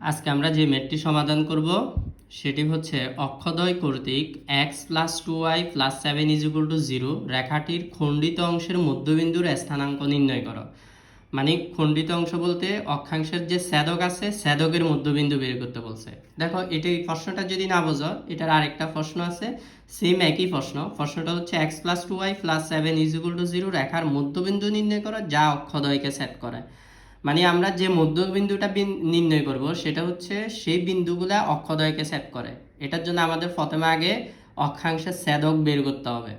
আজকে আমরা যে ম্যাথটি সমাধান করব, সেটি হচ্ছে অক্ষদয় কর্তৃক X plus two Y plus seven is equal to zero রেখাটির খণ্ডিত অংশের মধ্যবিন্দুর স্থানাঙ্ক নির্ণয় করো। মানে খণ্ডিত অংশ বলতে অক্ষাংশের যে স্যাদক আছে, স্যাদকের মধ্যবিন্দু বের করতে বলছে। দেখো, এটা এই প্রশ্নটা যদি না বোঝো, এটার আরেকটা প্রশ্ন আছে। সেম একই প্রশ্ন। প্রশ্নটা হচ্ছে X plus two Y plus seven is equal to zero রেখার মধ্যবিন্দু নির্ণয় করো, যা অক্ষদয়কে সেট করে। মানে আমরা যে মধ্যবিন্দুটা নির্ণয় করব, সেটা হচ্ছে সেই বিন্দুগুলা অক্ষদয়কে সেট করে। এটার জন্য আমাদের প্রথমে আগে অক্ষাংশের ছেদক বের করতে হবে।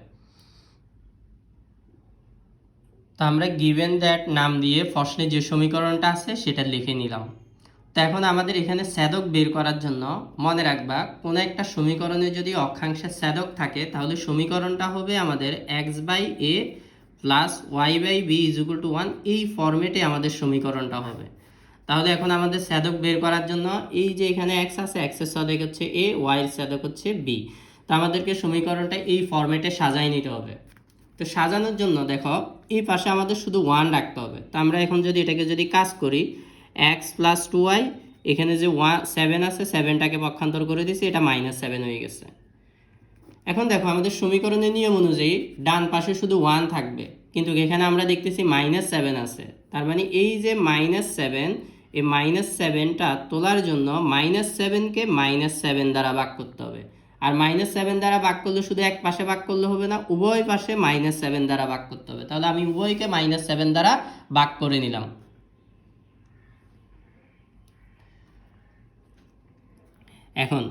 তো আমরা গিভেন দ্যাট নাম দিয়ে প্রশ্নে যে সমীকরণটা আছে, সেটা লিখে নিলাম। তো এখন আমাদের এখানে ছেদক বের করার জন্য মনে রাখবা, কোনো একটা সমীকরণে যদি অক্ষাংশের ছেদক থাকে, তাহলে সমীকরণটা হবে আমাদের X by A plus Y by B is to one এই ফর্মেটে আমাদের সমীকরণটা হবে। তাহলে এখন আমাদের ছেদক বের করার জন্য এই যে এখানে এক্স আছে এক্সের ছেদক হচ্ছে এ ওয়াইয়ের ছেদক হচ্ছে বি তো আমাদেরকে সমীকরণটা এই ফর্মেটে সাজাই নিতে হবে। তো সাজানোর জন্য দেখো, এই পাশে আমাদের শুধু ওয়ান রাখতে হবে। তো আমরা এখন যদি এটাকে যদি কাজ করি এক্স প্লাস টু ওয়াই এখানে যে ওয়ান সেভেন আছে সেভেনটাকে পক্ষান্তর করে দিছি এটা মাইনাস সেভেন হয়ে গেছে। এখন দেখো, আমাদের সমীকরণের নিয়ম অনুযায়ী ডান পাশে শুধু ওয়ান থাকবে। কিন্তু এখানে আমরা দেখতেছি মাইনাস সেভেন আছে। তার মানে এই যে মাইনাস সেভেন এই মাইনাস সেভেনটা তোলার জন্য মাইনাস সেভেনকে মাইনাস সেভেন দ্বারা ভাগ করতে হবে। আর মাইনাস সেভেন দ্বারা ভাগ করলে শুধু এক পাশে ভাগ করলে হবে না, উভয় পাশে মাইনাস সেভেন দ্বারা ভাগ করতে হবে। তাহলে আমি উভয়কে মাইনাস সেভেন দ্বারা ভাগ করে নিলাম। এখন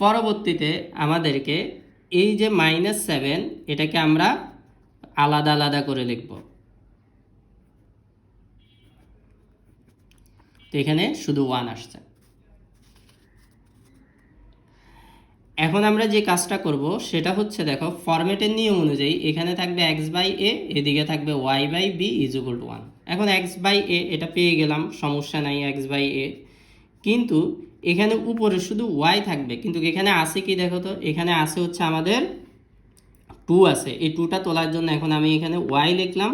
পরবর্তীতে আমাদেরকে এই যে মাইনাস সেভেন এটাকে আমরা আলাদা আলাদা করে লিখব। তো এখানে শুধু ওয়ান আসছে। এখন আমরা যে কাজটা করব, সেটা হচ্ছে দেখো ফরম্যাটের নিয়ম অনুযায়ী এখানে থাকবে এক্স বাই এ এদিকে থাকবে Y by B is one এখন এক্স বাই এ এটা পেয়ে গেলাম, সমস্যা নাই এক্স বাই এ কিন্তু এখানে উপরে শুধু ওয়াই থাকবে, কিন্তু এখানে আছে কি দেখো তো? এখানে আছে হচ্ছে আমাদের টু আছে। এই টুটা তোলার জন্য এখন আমি এখানে ওয়াই লিখলাম,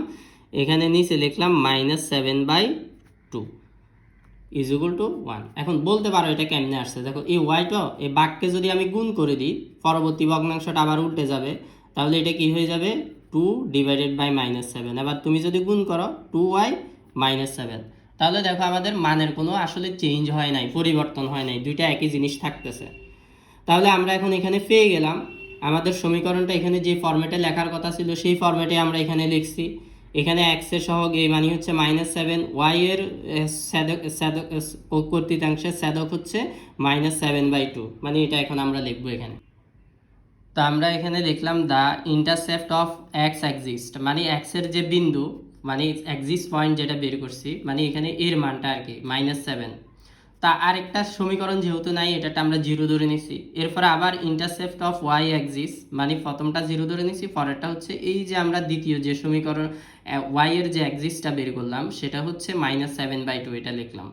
এখানে নিচে লিখলাম minus seven by two is equal to one এখন বলতে পারো এটা কেমনে আসছে? দেখো, এই ওয়াইটা এই বাক্যে যদি আমি গুণ করে দিই, পরবর্তী ভগ্নাংশটা আবার উল্টে যাবে, তাহলে এটা কি হয়ে যাবে? Two divided by minus seven এবার তুমি যদি গুণ করো টু ওয়াই মাইনাস সেভেন তাহলে দেখো আমাদের মানের কোনো আসলে চেঞ্জ হয় নাই, পরিবর্তন হয় নাই, দুইটা একই জিনিস থাকতেছে। তাহলে আমরা এখন এখানে পেয়ে গেলাম। আমাদের সমীকরণটা এখানে যে ফরম্যাটে লেখার কথা ছিল, সেই ফর্মেটে আমরা এখানে লিখছি। এখানে এক্সের সহগ এই মানে হচ্ছে মাইনাস সেভেন ওয়াই এর স্যাদক স্যাদক কর্তৃতাংশের স্যাদক হচ্ছে মাইনাস সেভেন বাই টু মানে এটা এখন আমরা লিখব এখানে। তো আমরা এখানে লিখলাম the intercept of X axis মানে এক্সের যে বিন্দু মানে এক্সিস্ট পয়েন্ট যেটা বের করছি মানে এখানে এর মানটা আর কি মাইনাস সেভেন তা আরেকটা সমীকরণ যেহেতু নাই এটাটা আমরা জিরো ধরে নিছি। এরপরে আবার ইন্টারসেপ্ট অফ ওয়াই এক্সিস মানে প্রথমটা জিরো ধরে নিছি, পরেরটা হচ্ছে এই যে আমরা দ্বিতীয় যে সমীকরণ ওয়াইয়ের যে এক্সিসটা বের করলাম, সেটা হচ্ছে মাইনাস সেভেন বাই টু এটা লিখলাম।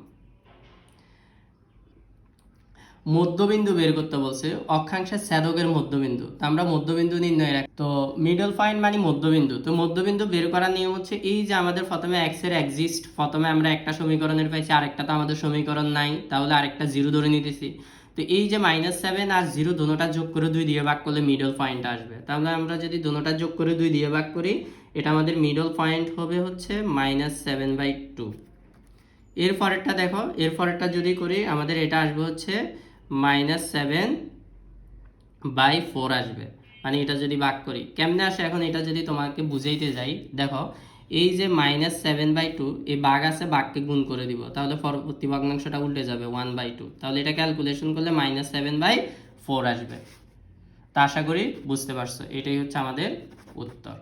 মধ্যবিন্দু বের করতে বলছে, অক্ষাংশের ছেদকের মধ্যবিন্দু। তো আমরা মধ্যবিন্দু নির্ণয় রাখ। তো মিডল পয়েন্ট মানে মধ্যবিন্দু। তো মধ্যবিন্দু বের করার নিয়ম হচ্ছে এই যে আমাদের প্রথমে এক্সের এক্সিস্ট প্রথমে আমরা একটা সমীকরণের পাইছি আরেকটা তো আমাদের সমীকরণ নাই, তাহলে আরেকটা জিরো ধরে নিতেছি। তো এই যে মাইনাস সেভেন আর জিরো দুটোটা যোগ করে দুই দিয়ে ভাগ করলে মিডল পয়েন্ট আসবে। তাহলে আমরা যদি দুটোটা যোগ করে দুই দিয়ে ভাগ করি, এটা আমাদের মিডল পয়েন্ট হবে হচ্ছে মাইনাস সেভেন বাই টু এর পরেরটা দেখো, এর পরেরটা যদি করি, আমাদের এটা আসবে হচ্ছে মাইনাস সেভেন বাই ফোর আসবে। মানে এটা যদি ভাগ করি, কেমনে আসে? এখন এটা যদি তোমাকে বুঝাইতে যাই, দেখো, এই যে মাইনাস সেভেন বাই টু এই বাঘ আছে বাঘকে গুণ করে দিব। তাহলে পরবর্তী ভগ্নাংশটা উল্টে যাবে ওয়ান বাই টু তাহলে এটা ক্যালকুলেশন করলে মাইনাস সেভেন বাই ফোর আসবে। তা আশা করি বুঝতে পারছ, এটাই হচ্ছে আমাদের উত্তর।